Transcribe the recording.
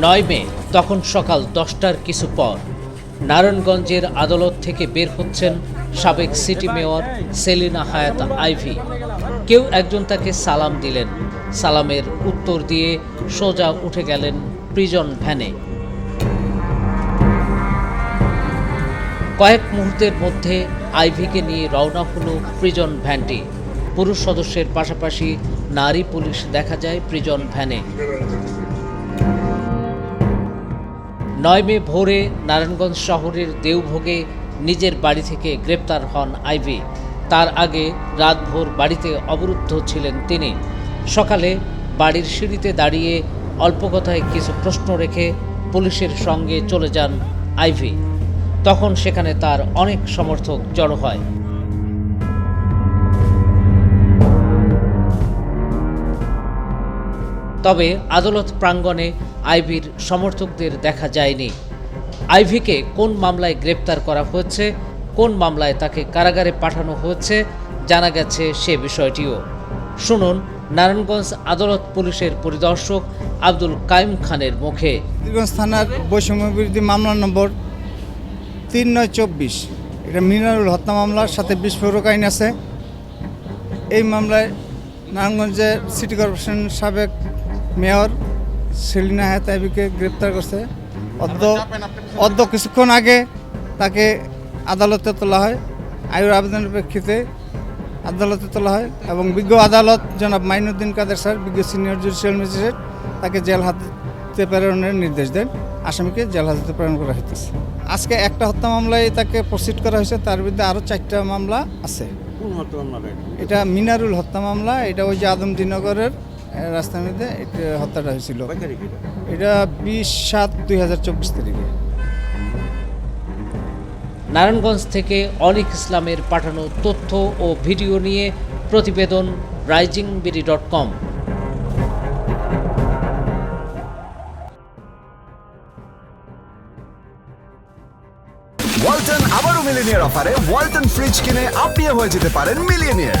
নয় মে, তখন সকাল দশটার কিছু পর, নারায়ণগঞ্জের আদালত থেকে বের হচ্ছেন সাবেক সিটি মেয়র সেলিনা হায়াত আইভি। কেউ একজন তাকে সালাম দিলেন। সালামের উত্তর দিয়ে সোজা উঠে গেলেন প্রিজন ভ্যানে। কয়েক মুহূর্তের মধ্যে আইভিকে নিয়ে রওনা হলো প্রিজন ভ্যানটি। পুরুষ সদস্যের পাশাপাশি নারী পুলিশ দেখা যায় প্রিজন ভ্যানে। নয় মে ভোরে নারায়ণগঞ্জ শহরের দেওভোগে নিজের বাড়ি থেকে গ্রেপ্তার হন আইভি। তার আগে রাতভোর বাড়িতে অবরুদ্ধ ছিলেন তিনি। সকালে বাড়ির সিঁড়িতে দাঁড়িয়ে অল্প কথায় কিছু প্রশ্ন রেখে পুলিশের সঙ্গে চলে যান আইভি। তখন সেখানে তার অনেক সমর্থক জড়ো হয়। তবে আদালত প্রাঙ্গণে আইভির সমর্থকদের দেখা যায়নি। আইভিকে কোন মামলায় গ্রেপ্তার করা হয়েছে, কোন মামলায় তাকে কারাগারে পাঠানো হয়েছে, জানা গেছে সে বিষয়টিও। শুনুন নারায়ণগঞ্জ আদালত পুলিশের পরিদর্শক আব্দুল কাইম খানের মুখে। থানার বৈষম্য বিরোধী মামলা নম্বর তিন নয় চব্বিশ। এটা মিনারুল হত্যা মামলার সাথে বিস্ফোরক আইন আছে। এই মামলায় নারায়ণগঞ্জের সিটি কর্পোরেশন সাবেক মেয়র সেলিনা হায়াতাবিকে গ্রেপ্তার করছে। অদ্য অদ্য কিছুক্ষণ আগে তাকে আদালতে তোলা হয়। আয়ুর আবেদনের প্রেক্ষিতে আদালতে তোলা হয় এবং বিজ্ঞ আদালত জনাব মাইনুদ্দিন কাদের স্যার বিজ্ঞ সিনিয়র জুডিশিয়াল ম্যাজিস্ট্রেট তাকে জেল হাজতে প্রেরণের নির্দেশ দেন। আসামিকে জেল হাজতে প্রেরণ করা হইতেছে। আজকে একটা হত্যা মামলায় তাকে প্রসিড করা হয়েছে তার বিরুদ্ধে আরও চারটা মামলা আছে। এটা? মিনারুল হত্যা মামলা এটা ওই যে আদমদিনগরের রাস্তার মধ্যে এটা হত্যাটা হয়েছিল। এটা? বিশ সাত দুই হাজার চব্বিশ তারিখে। নারায়ণগঞ্জ থেকে অনিক ইসলামের পাঠানো তথ্য ও ভিডিও নিয়ে প্রতিবেদন Rising BD dot com. Walton আবারও মিলিনিয়ার অফারে ওয়ালটন ফ্রিজ কিনে আপনিও হয়ে যেতে পারেন মিলিয়নিয়ার।